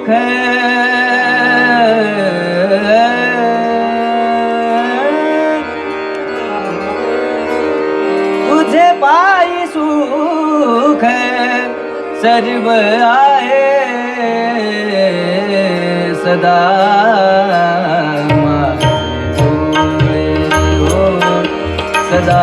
सुख। तुझे पायी सुख सर्व आहे सदा हो, सदा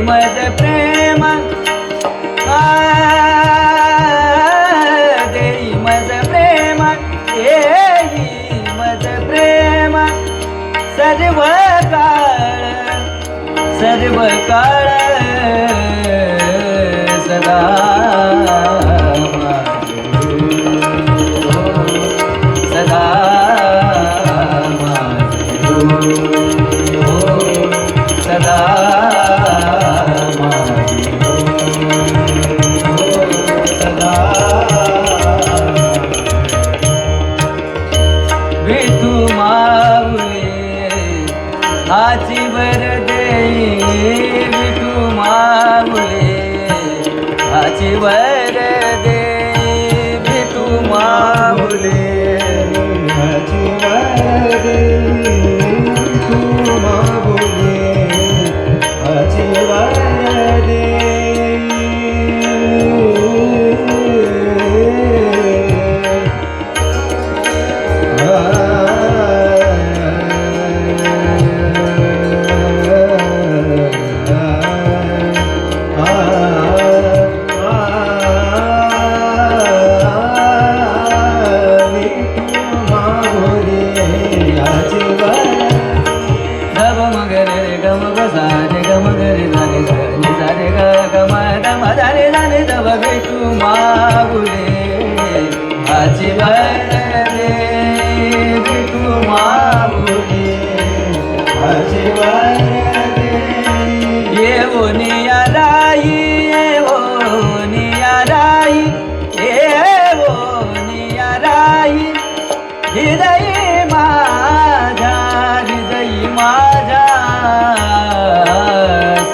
मज प्रेम। देई मज प्रेम देई मज प्रेम। सर्व काळ सर्व काळ सदा आजीवर देई विठू माऊले आजीवर देई विठू माऊले आजीवर देई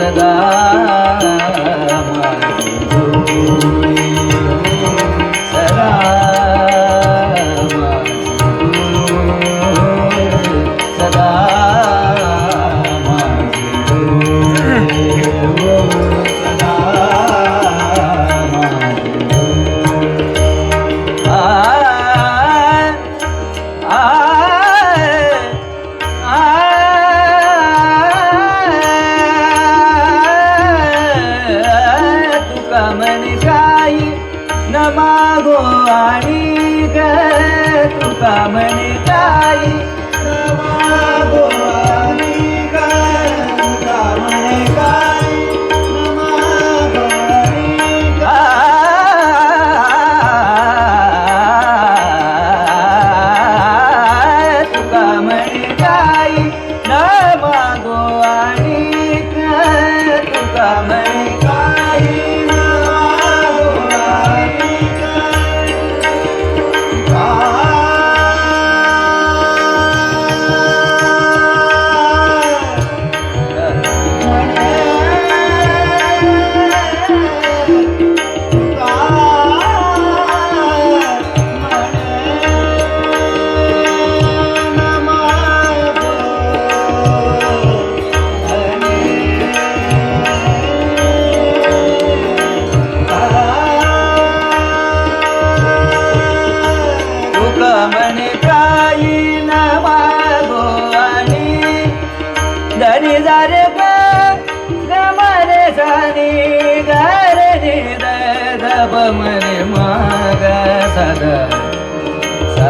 ಸದಾ ग तुका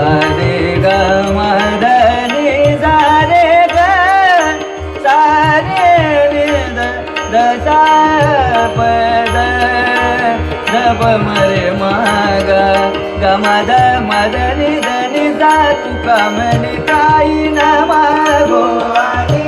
सारे ग मदनी सारे ग सारे निद दशा पद। दब मरे माग गमद मदनी धनी जा तुका म्हणे काही मा गो आणि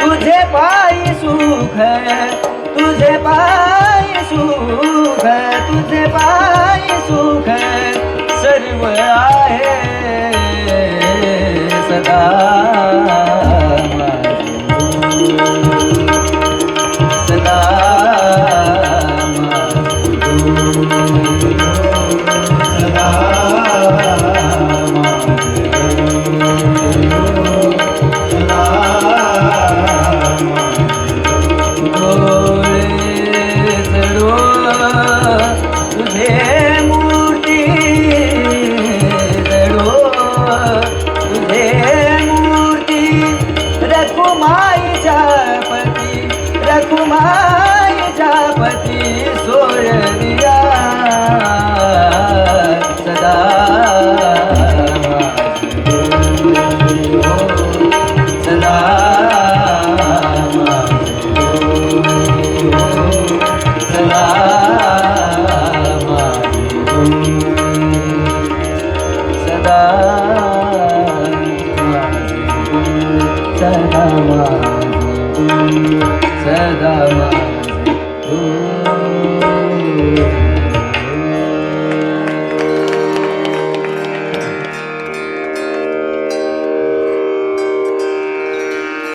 तुझे पायी सुख तुझे पायी सुख तुझे पायी सुख सर्व सदा सदा सदा